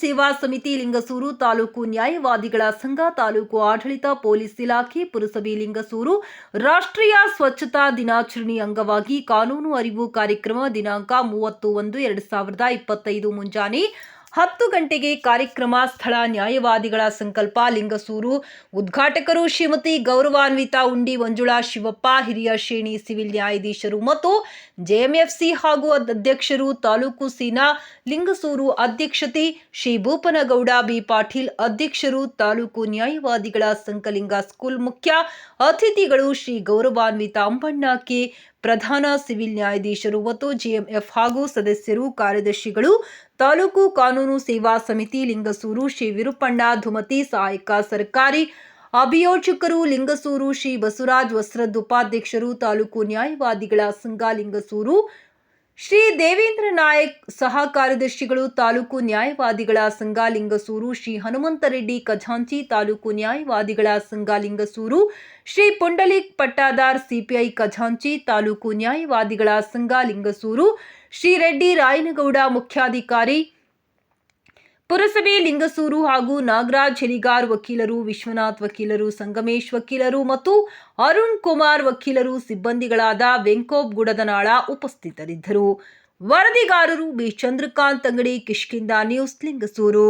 ಸೇವಾ ಸಮಿತಿ ಲಿಂಗಸೂರು ತಾಲೂಕು ನ್ಯಾಯವಾದಿಗಳ ಸಂಘ, ತಾಲೂಕು ಆಡಳಿತ ಪೊಲೀಸ್ ಇಲಾಖೆ, ಪುರಸಭೆ ಲಿಂಗಸೂರು ರಾಷ್ಟ್ರೀಯ ಸ್ವಚ್ಛತಾ ದಿನಾಚರಣೆ ಅಂಗವಾಗಿ ಕಾನೂನು ಅರಿವು ಕಾರ್ಯಕ್ರಮ ದಿನಾಂಕ ಮೂವತ್ತು ಒಂದು ಎರಡು ಸಾವಿರದ ಇಪ್ಪತ್ತೈದು ಮುಂಜಾನೆ ಹತ್ತು ಗಂಟೆಗೆ ಕಾರ್ಯಕ್ರಮ ಸ್ಥಳ ನ್ಯಾಯವಾದಿಗಳ ಸಂಕಲ್ಪ ಲಿಂಗಸೂರು. ಉದ್ಘಾಟಕರು ಶ್ರೀಮತಿ ಗೌರವಾನ್ವಿತ ಉಂಡಿ, ಮಂಜುಳಾ ಶಿವಪ್ಪ, ಹಿರಿಯ ಶ್ರೇಣಿ ಸಿವಿಲ್ ನ್ಯಾಯಾಧೀಶರು ಮತ್ತು ಜೆಎಂಎಫ್ಸಿ ಹಾಗೂ ಅಧ್ಯಕ್ಷರು ತಾಲೂಕು ಸೇನಾ ಲಿಂಗಸೂರು ಅಧ್ಯಕ್ಷತೆ, ಶ್ರೀ ಭೂಪನಗೌಡ ಬಿ ಪಾಟೀಲ್ ಅಧ್ಯಕ್ಷರು ತಾಲೂಕು ನ್ಯಾಯವಾದಿಗಳ ಸಂಕಲಿಂಗ ಸ್ಕೂಲ್ ಮುಖ್ಯ ಅತಿಥಿಗಳು ಶ್ರೀ ಗೌರವಾನ್ವಿತ ಅಂಬಣ್ಣ ಕೆ ಪ್ರಧಾನ ಸಿವಿಲ್ ನ್ಯಾಯಾಧೀಶರು ಮತ್ತು ಜಿಎಂಎಫ್ ಹಾಗೂ ಸದಸ್ಯರು ಕಾರ್ಯದರ್ಶಿಗಳು, ತಾಲೂಕು ಕಾನೂನು ಸೇವಾ ಸಮಿತಿ ಲಿಂಗಸೂರು ಶ್ರೀ ವಿರುಪಣ್ಣ ಧುಮತಿ ಸಹಾಯಕ ಸರ್ಕಾರಿ ಅಭಿಯೋಜಕರು ಲಿಂಗಸೂರು ಶ್ರೀ ಬಸವರಾಜ್ ವಸ್ತ್ರದ್ ಉಪಾಧ್ಯಕ್ಷರು, ತಾಲೂಕು ನ್ಯಾಯವಾದಿಗಳ ಸಂಘ ಲಿಂಗಸೂರು ಶ್ರೀ ದೇವೇಂದ್ರ ನಾಯಕ್ ಸಹ ಕಾರ್ಯದರ್ಶಿಗಳು ತಾಲೂಕು ನ್ಯಾಯವಾದಿಗಳ ಸಂಘ ಲಿಂಗಸೂರು ಶ್ರೀ ಹನುಮಂತರೆಡ್ಡಿ ಖಜಾಂಚಿ ತಾಲೂಕು ನ್ಯಾಯವಾದಿಗಳ ಸಂಘ ಲಿಂಗಸೂರು ಶ್ರೀ ಪುಂಡಲಿಕ್ ಪಟ್ಟಾದಾರ್ ಸಿಪಿಐ ಖಜಾಂಚಿ ತಾಲೂಕು ನ್ಯಾಯವಾದಿಗಳ ಸಂಘ ಲಿಂಗಸೂರು ಶ್ರೀ ರೆಡ್ಡಿ ರಾಯನಗೌಡ ಮುಖ್ಯಾಧಿಕಾರಿ ಪುರಸಭೆ ಲಿಂಗಸೂರು ಹಾಗೂ ನಾಗರಾಜ್ ಹೆಲಿಗಾರ್ ವಕೀಲರು, ವಿಶ್ವನಾಥ್ ವಕೀಲರು, ಸಂಗಮೇಶ್ ವಕೀಲರು ಮತ್ತು ಅರುಣ್ ಕುಮಾರ್ ವಕೀಲರು ಸಿಬ್ಬಂದಿಗಳಾದ ವೆಂಕೋಬ್ ಗುಡದನಾಳ ಉಪಸ್ಥಿತರಿದ್ದರು. ವರದಿಗಾರರು ಬಿ. ಚಂದ್ರಕಾಂತ್ ಅಂಗಡಿ ಕಿಷ್ಕಿಂದ ನ್ಯೂಸ್, ಲಿಂಗಸೂರು.